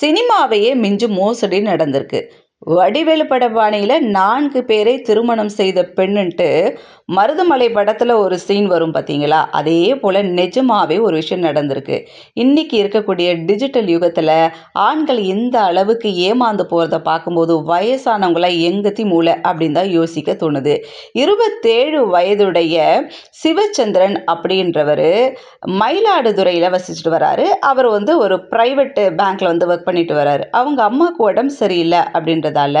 சினிமாவையே மிஞ்சும் மோசடி நடந்திருக்கு. வடிவேலு பட பாணியில் நான்கு பேரை திருமணம் செய்த பெண்ணுன்ட்டு மருதமலை படத்தில் ஒரு சீன் வரும் பார்த்தீங்களா அதே போல் நிஜமாகவே ஒரு விஷயம் நடந்திருக்கு. இன்றைக்கி இருக்கக்கூடிய டிஜிட்டல் யுகத்தில் ஆண்கள் இந்த அளவுக்கு ஏமாந்து போகிறத பார்க்கும்போது வயசானவங்கள எங்கத்தி மூளை அப்படின்னு தான் யோசிக்க தோணுது. இருபத்தேழு வயதுடைய சிவச்சந்திரன் அப்படின்றவர் மயிலாடுதுறையில் வசிச்சுட்டு வராரு. அவர் வந்து ஒரு ப்ரைவேட்டு பேங்க்கில் வந்து ஒர்க் பண்ணிட்டு வராரு. அவங்க அம்மாவுக்கு உடம்பு சரியில்லை அப்படின்ற அப்படின்றதால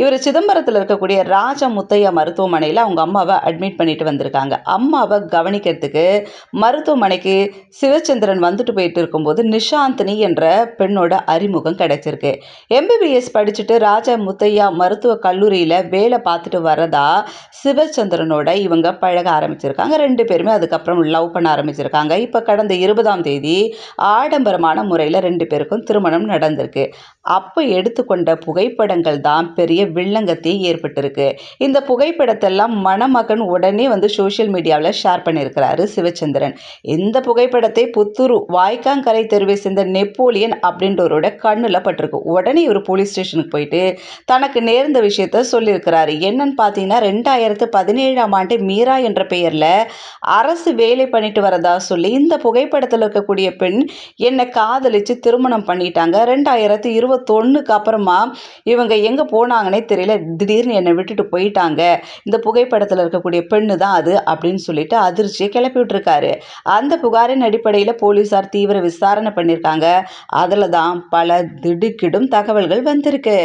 இவர் சிதம்பரத்தில் இருக்கக்கூடிய ராஜ முத்தையா மருத்துவமனையில் அவங்க அம்மாவை அட்மிட் பண்ணிட்டு வந்திருக்காங்க. அம்மாவை கவனிக்கிறதுக்கு மருத்துவமனைக்கு சிவச்சந்திரன் வந்துட்டு போயிட்டு இருக்கும்போது நிஷாந்தினி என்ற பெண்ணோட அறிமுகம் கிடைச்சிருக்கு. எம்பிபிஎஸ் படிச்சுட்டு ராஜா முத்தையா மருத்துவ கல்லூரியில் வேலை பார்த்துட்டு வரதா சிவச்சந்திரனோட இவங்க பழக ஆரம்பிச்சிருக்காங்க. ரெண்டு பேருமே அதுக்கப்புறம் லவ் பண்ண ஆரம்பிச்சிருக்காங்க. இப்போ கடந்த இருபதாம் தேதி ஆடம்பரமான முறையில் ரெண்டு பேருக்கும் திருமணம் நடந்திருக்கு. அப்போ எடுத்துக்கொண்ட புகைப்படங்கள் தான் பெரிய வில்லங்கத்தை ஏற்பட்டிருக்கு. இந்த புகைப்படத்தெல்லாம் மணமகன் உடனே வந்து சோஷியல் மீடியாவில் ஷேர் பண்ணியிருக்கிறாரு சிவச்சந்திரன். இந்த புகைப்படத்தை புத்தூர் வாய்க்காங்கரை தெருவை சேர்ந்த நெப்போலியன் அப்படின்றவரோட கண்ணில் பட்டிருக்கு. உடனே இவர் போலீஸ் ஸ்டேஷனுக்கு போயிட்டு தனக்கு நேர்ந்த விஷயத்த சொல்லியிருக்கிறாரு. என்னன்னு பார்த்தீங்கன்னா ரெண்டாயிரத்து பதினேழாம் ஆண்டு மீரா என்ற பெயரில் அரசு வேலை பண்ணிட்டு வரதா சொல்லி இந்த புகைப்படத்தில் இருக்கக்கூடிய பெண் என்னை காதலிச்சு திருமணம் பண்ணிட்டாங்க. ரெண்டாயிரத்து இருபத்தொன்னுக்கு அப்புறமா இவங்க எங்கே போனாங்கன்னே தெரியல. திடீர்னு என்னை விட்டுட்டு போயிட்டாங்க. இந்த புகைப்படத்தில் இருக்கக்கூடிய பெண்ணு தான் அது அப்படின்னு சொல்லிட்டு அதிர்ச்சியை கிளப்பி விட்டுருக்காரு. அந்த புகாரின் அடிப்படையில் போலீஸார் தீவிர விசாரணை பண்ணியிருக்காங்க அதில் தான் பல திடுக்கிடும் தகவல்கள் வந்திருக்கு.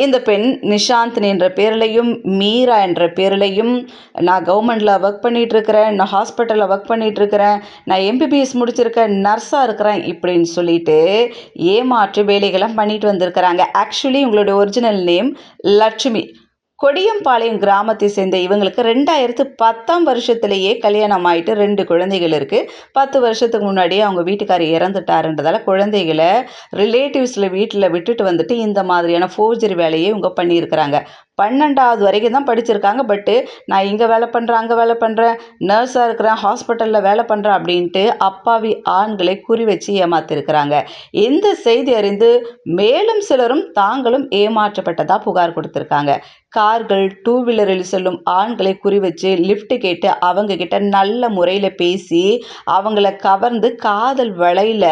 இந்த பெண் நிஷாந்த் என்ற பேர்லையும் மீரா என்ற பேர்லையும் நான் கவர்மெண்டில் ஒர்க் பண்ணிகிட்ருக்கிறேன் நான் ஹாஸ்பிட்டலில் ஒர்க் பண்ணிகிட்ருக்கிறேன் நான் எம்பிபிஎஸ் முடிச்சிருக்கேன் நர்ஸாக இருக்கிறேன் இப்படின்னு சொல்லிட்டு ஏமாற்று வேலைகளை பண்ணிட்டு வந்திருக்கிறாங்க. ஆக்சுவலி உங்களுடைய ஒரிஜினல் நேம் லட்சுமி. கொடியம்பாளையம் கிராமத்தை சேர்ந்த இவங்களுக்கு ரெண்டாயிரத்து பத்தாம் வருஷத்துலேயே கல்யாணம் ஆகிட்டு ரெண்டு குழந்தைகள் இருக்குது பத்து வருஷத்துக்கு முன்னாடியே அவங்க வீட்டுக்காரர் இறந்துட்டாருன்றதால குழந்தைகளை ரிலேட்டிவ்ஸில் வீட்டில் விட்டுட்டு வந்துட்டு இந்த மாதிரியான ஃபோர்ஜரி வேலையை இவங்க பண்ணியிருக்கிறாங்க. பன்னெண்டாவது வரைக்கும் தான் படிச்சிருக்காங்க. பட்டு நான் இங்கே வேலை பண்ணுறேன் அங்கே வேலை பண்ணுறேன் நர்ஸாக இருக்கிறேன் ஹாஸ்பிட்டலில் வேலை பண்ணுறேன் அப்படின்ட்டு அப்பாவி ஆண்களை குறி வச்சு ஏமாத்திருக்கிறாங்க. இந்த செய்தி அறிந்து மேலும் சிலரும் தாங்களும் ஏமாற்றப்பட்டதாக புகார் கொடுத்துருக்காங்க. கார்கள் டூ வீலரில் செல்லும் ஆண்களை குறி வச்சு லிஃப்ட் கேட்டு அவங்க கிட்ட நல்ல முறையில் பேசி அவங்கள கவர்ந்து காதல் வலையில்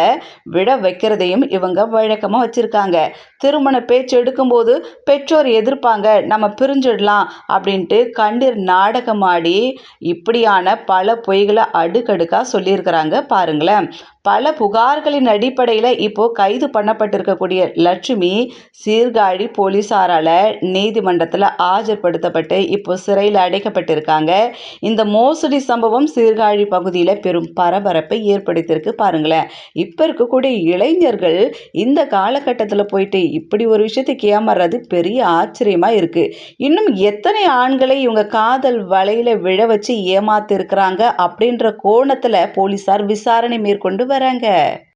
விட வைக்கிறதையும் இவங்க வழக்கமாக வச்சுருக்காங்க. திருமண பேச்சு எடுக்கும்போது பெற்றோர் எதிர்ப்பாங்க நம்ம பிரிஞ்சிடலாம் அப்படின்ட்டு கண்ணீர் நாடகமாடி இப்படியான பல பொய்களை அடுக்கடுக்காக சொல்லியிருக்கிறாங்க. பாருங்களேன். பல புகார்களின் அடிப்படையில் இப்போது கைது பண்ணப்பட்டிருக்கக்கூடிய லட்சுமி சீர்காழி போலீஸாரால் நீதிமன்றத்தில் ஆஜர்படுத்தப்பட்டு இப்போ சிறையில் அடைக்கப்பட்டிருக்காங்க. இந்த மோசடி சம்பவம் சீர்காழி பகுதியில் பெரும் பரபரப்பை ஏற்படுத்தியிருக்கு. பாருங்களேன். இப்போ இருக்கக்கூடிய இளைஞர்கள் இந்த காலகட்டத்தில் போயிட்டு இப்படி ஒரு விஷயத்துக்கு ஏமாறுறது பெரிய ஆச்சரியமாக இருக்குது இன்னும் எத்தனை ஆண்களை இவங்க காதல் வலையில் விழ வச்சு ஏமாத்திருக்கிறாங்க அப்படின்ற கோணத்தில் போலீஸார் விசாரணை மேற்கொண்டு வராங்க.